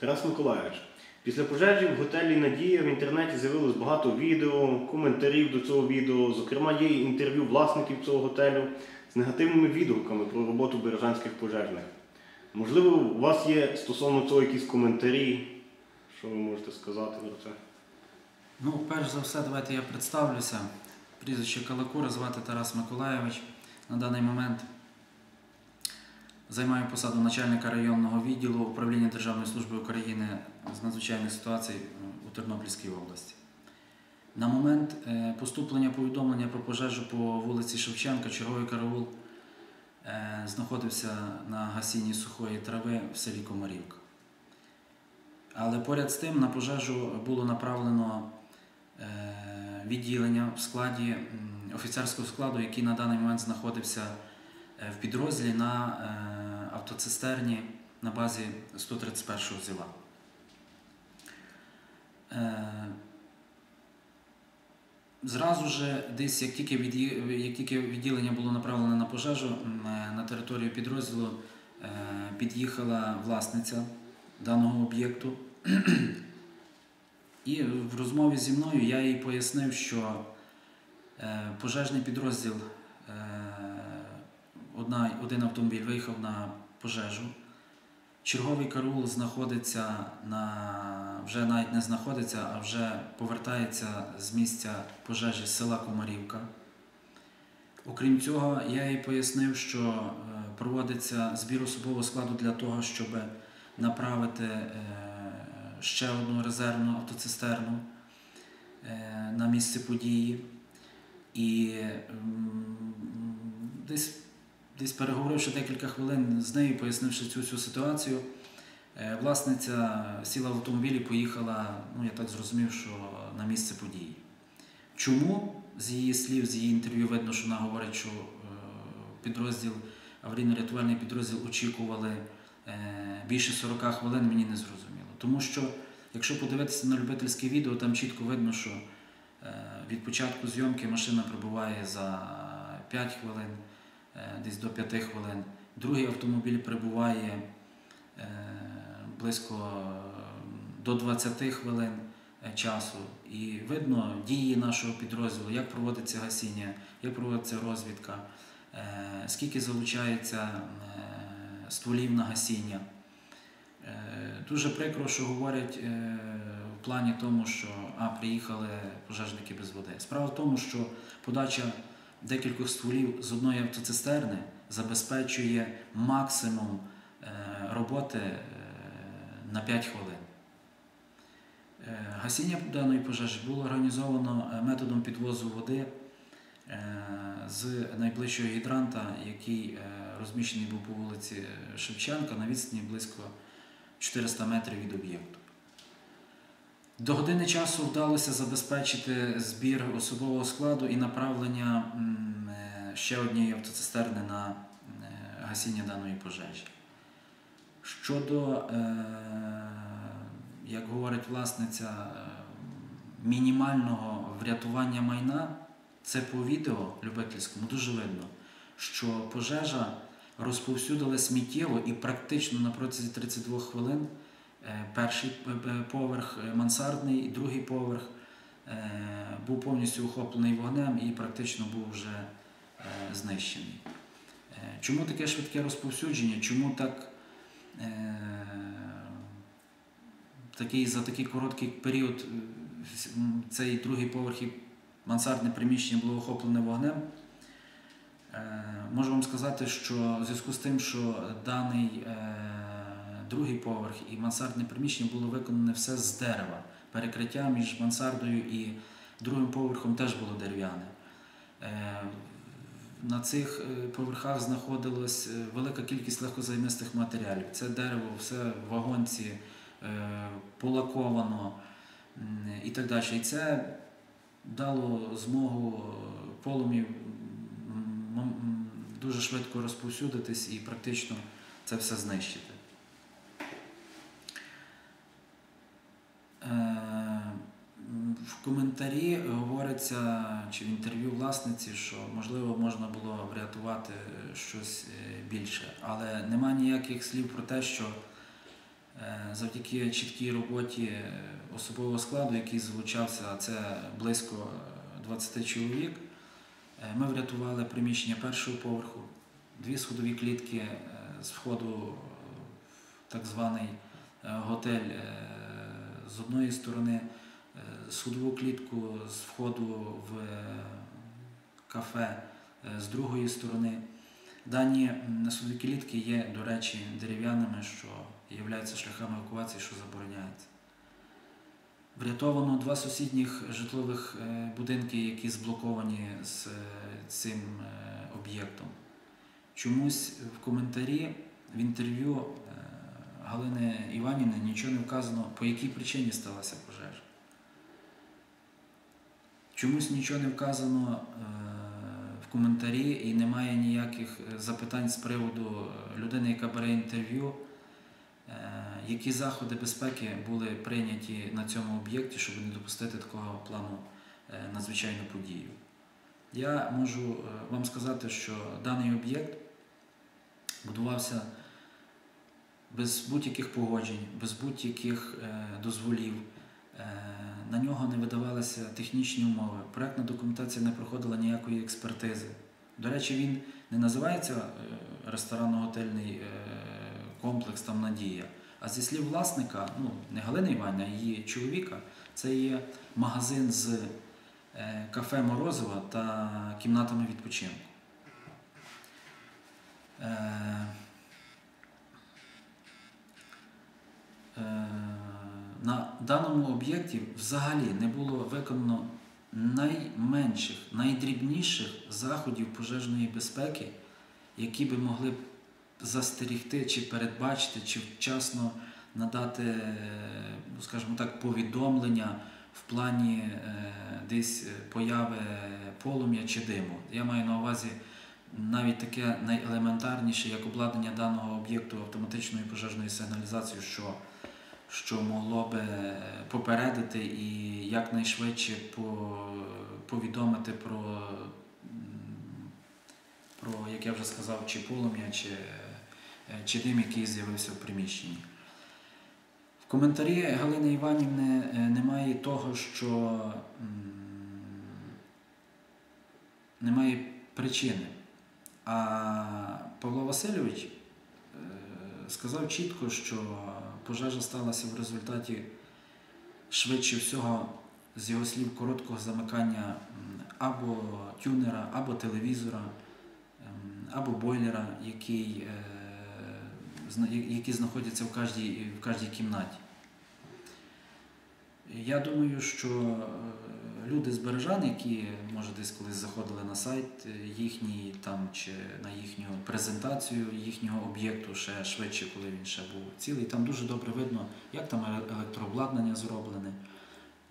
Тарас Миколаївич, після пожежі в готелі Надія в інтернеті з'явилось багато відео, коментарів до цього відео. Зокрема, є інтерв'ю власників цього готелю з негативними відгуками про роботу бережанських пожежних. Можливо, у вас є стосовно цього якісь коментарі? Що ви можете сказати про це? Ну, перш за все, давайте я представлюся. Прізвище Калакура, звати Тарас Миколаєвич. На даний момент займаю посаду начальника районного відділу управління Державної служби України з надзвичайних ситуацій у Тернопільській області. На момент е, поступлення повідомлення про пожежу по вулиці Шевченка, черговий караул е, знаходився на гасінні сухої трави в селі Комарівка. Але поряд з тим на пожежу було направлено е, відділення в складі офіцерського складу, який на даний момент знаходився е, в підрозділі на е, автоцистерні на базі 131-го зіла. Е, Зразу ж, десь як тільки, як тільки відділення було направлене на пожежу, е, на територію підрозділу е, під'їхала власниця даного об'єкту. І в розмові зі мною я їй пояснив, що пожежний підрозділ, один автомобіль виїхав на пожежу. Черговий караул знаходиться на вже навіть не знаходиться, а вже повертається з місця пожежі села Комарівка. Окрім цього, я їй пояснив, що е, проводиться збір особового складу для того, щоб направити е, ще одну резервну автоцистерну е, на місце події. І десь, десь переговоривши декілька хвилин з нею, пояснивши цю всю ситуацію, е, власниця сіла в автомобіль і поїхала, ну я так зрозумів, що на місце події. Чому з її слів, з її інтерв'ю видно, що вона говорить, що е, підрозділ, аварійно-рятувальний підрозділ очікували е, більше 40 хвилин, мені не зрозуміло. Тому що, якщо подивитися на любительське відео, там чітко видно, що від початку зйомки машина прибуває за 5 хвилин, десь до 5 хвилин. Другий автомобіль прибуває е, близько е, до 20 хвилин е, часу. І видно дії нашого підрозділу, як проводиться гасіння, як проводиться розвідка, е, скільки залучається е, стволів на гасіння. Е, Дуже прикро, що говорять е, в плані тому, що а, приїхали пожежники без води. Справа в тому, що подача декількох стволів з одної автоцистерни забезпечує максимум е, роботи е, на 5 хвилин. Е, Гасіння даної пожежі було організовано методом підвозу води з найближчого гідранта, який розміщений був по вулиці Шевченка на відстані близько 400 метрів від об'єкту. До години часу вдалося забезпечити збір особового складу і направлення е, ще однієї автоцистерни на е, гасіння даної пожежі. Щодо, е, як говорить власниця, мінімального врятування майна, це по відео любительському дуже видно, що пожежа розповсюдилась миттєво і практично на протязі 32 хвилин перший е, е, поверх е, мансардний і другий поверх е, був повністю охоплений вогнем і практично був вже е, знищений. Е, Чому таке швидке розповсюдження? Чому так, е, такий, за такий короткий період е, цей другий поверх і мансардне приміщення було охоплене вогнем? Е, Можу вам сказати, що в зв'язку з тим, що даний е, другий поверх і мансардне приміщення було виконане все з дерева. Перекриття між мансардою і другим поверхом теж було дерев'яне. Е, на цих е, поверхах знаходилась е, велика кількість легкозаймистих матеріалів. Це дерево, все в вагонці полаковано і так далі. І це дало змогу м, дуже швидко розповсюдитись і практично це все знищити. Е, м, В коментарі говориться чи в інтерв'ю власниці, що можливо можна було врятувати щось е, більше, але нема ніяких слів про те, що е, завдяки чіткій роботі е, особового складу, який залучався, це близько е, 20 чоловік, е, ми врятували приміщення першого поверху, дві сходові клітки е, з входу в так званий е, готель е, з одної сторони, е, сходову клітку з входу в кафе е, з другої сторони. Дані м, сходові клітки є, до речі, дерев'яними, що є шляхами евакуації, що забороняється. Врятовано два сусідніх житлових е, будинки, які зблоковані з е, цим об'єктом. Чомусь в коментарі в інтерв'ю Галини Іванівни нічого не вказано, по якій причині сталася пожежа. Чомусь нічого не вказано е, в коментарі і немає ніяких е, запитань з приводу е, людини, яка бере інтерв'ю, які заходи безпеки були прийняті на цьому об'єкті, щоб не допустити такого плану надзвичайну подію. Я можу вам сказати, що даний об'єкт будувався без будь-яких погоджень, без будь-яких дозволів. Е, На нього не видавалися технічні умови. Проектна документація не проходила ніякої експертизи. До речі, він не називається е, ресторанно-готельний е, комплекс там Надія. А зі слів власника, ну не Галини Іванівни, а її чоловіка, це є магазин з кафе Морозова та кімнатами відпочинку. Е, е, на даному об'єкті взагалі не було виконано найменших, найдрібніших заходів пожежної безпеки, які би могли застерігти чи передбачити, чи вчасно надати, е, ну, скажімо так, повідомлення в плані е, десь е, появи полум'я чи диму. Я маю на увазі навіть таке найелементарніше, як обладнання даного об'єкту автоматичної пожежної сигналізації, що що могло би попередити і якнайшвидше повідомити про, про, як я вже сказав, чи полум'я, чи, е, чи дим, який з'явився в приміщенні. В коментарі Галини Іванівни е, немає того, що немає причини. А Павло Васильович е, сказав чітко, що пожежа сталася в результаті швидше всього, з його слів, короткого замикання або тюнера, або телевізора, ем, або бойлера, який, е, які знаходяться в кожній, в кожній кімнаті. Я думаю, що е, люди з Бережан, які може десь колись заходили на сайт е, їхній там чи на їхню презентацію їхнього об'єкту ще швидше, коли він ще був цілий, там дуже добре видно, як там електрообладнання зроблене,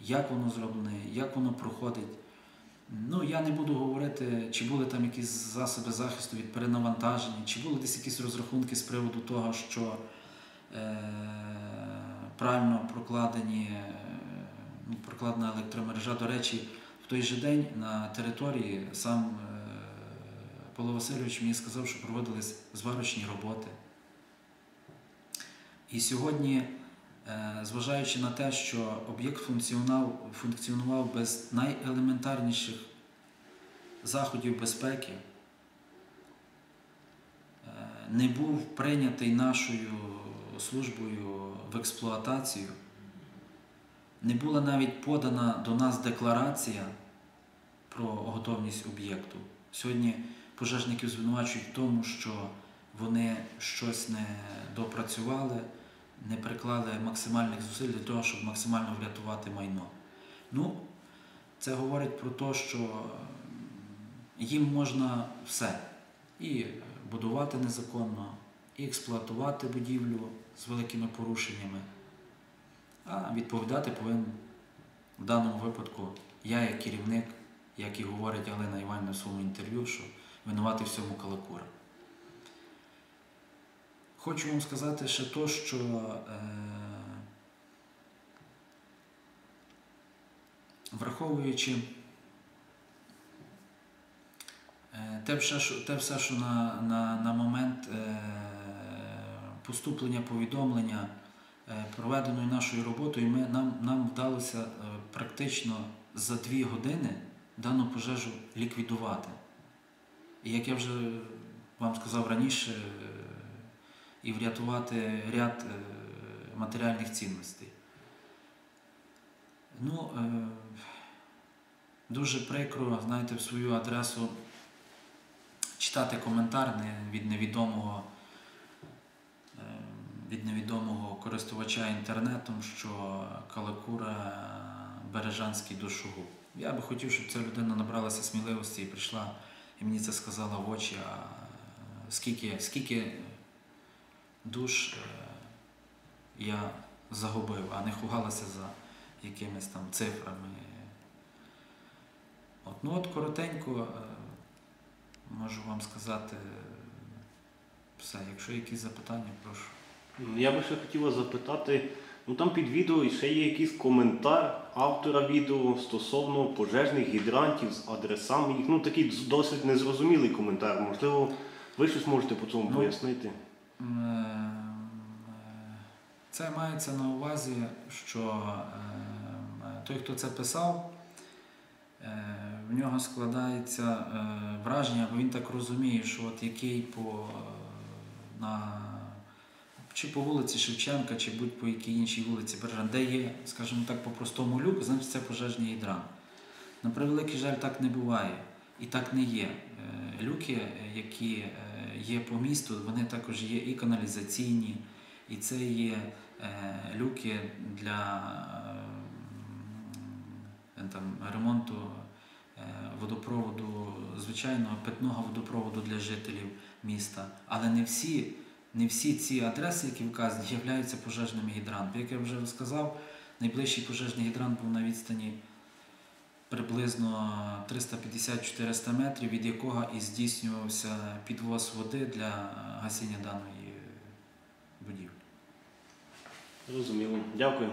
як воно зроблене, як воно проходить. Ну, я не буду говорити, чи були там якісь засоби захисту від перенавантаження, чи були десь якісь розрахунки з приводу того, що е, правильно прокладені, е, прокладена електромережа. До речі, в той же день на території сам е, Павло Васильович мені сказав, що проводились зварочні роботи. І сьогодні, е, зважаючи на те, що об'єкт функціонував, функціонував без найелементарніших заходів безпеки, е, не був прийнятий нашою службою в експлуатацію, не була навіть подана до нас декларація про готовність об'єкту. Сьогодні пожежників звинувачують в тому, що вони щось не допрацювали, не приклали максимальних зусиль для того, щоб максимально врятувати майно. Ну, це говорить про те, що їм можна все. І будувати незаконно, і експлуатувати будівлю з великими порушеннями. А відповідати повинен в даному випадку я як керівник, як і говорить Галина Іванівна в своєму інтерв'ю, що винувати всьому калакура. Хочу вам сказати ще то, що е, враховуючи е, те все, що, те все, що на, на, на момент е, поступлення повідомлення проведеною нашою роботою ми, нам, нам вдалося е, практично за дві години дану пожежу ліквідувати. І як я вже вам сказав раніше, е, і врятувати ряд е, матеріальних цінностей. Ну, е, дуже прикро, знаєте, в свою адресу читати коментар від невідомого, е, від невідомого користувача інтернетом, що Калакура Бережанський душогуб. Я би хотів, щоб ця людина набралася сміливості і прийшла і мені це сказала в очі, а скільки, скільки душ е, я загубив, а не хугалася за якимись там цифрами. От, ну от коротенько е, можу вам сказати все. Якщо якісь запитання, прошу. Я би ще хотіла запитати, ну там під відео ще є якийсь коментар автора відео стосовно пожежних гідрантів з адресами їх. Ну такий досить незрозумілий коментар. Можливо, ви щось можете по цьому Ну, пояснити? Е, Це мається на увазі, що е, той, хто це писав, е, в нього складається враження, бо він так розуміє, що от який по, на, чи по вулиці Шевченка, чи будь-по якій іншій вулиці Бережан, де є, скажімо так, по-простому люк, значить це пожежний гідрант. На превеликий жаль, так не буває. І так не є. Е, Люки, е, які е, є по місту, вони також є і каналізаційні, і це є люки для там, ремонту водопроводу, звичайного питного водопроводу для жителів міста. Але не всі, не всі ці адреси, які вказані, являються пожежними гідрантами. Як я вже сказав, найближчий пожежний гідрант був на відстані приблизно 350-400 метрів, від якого і здійснювався підвоз води для гасіння даної будівлі. Зрозуміло. Дякую.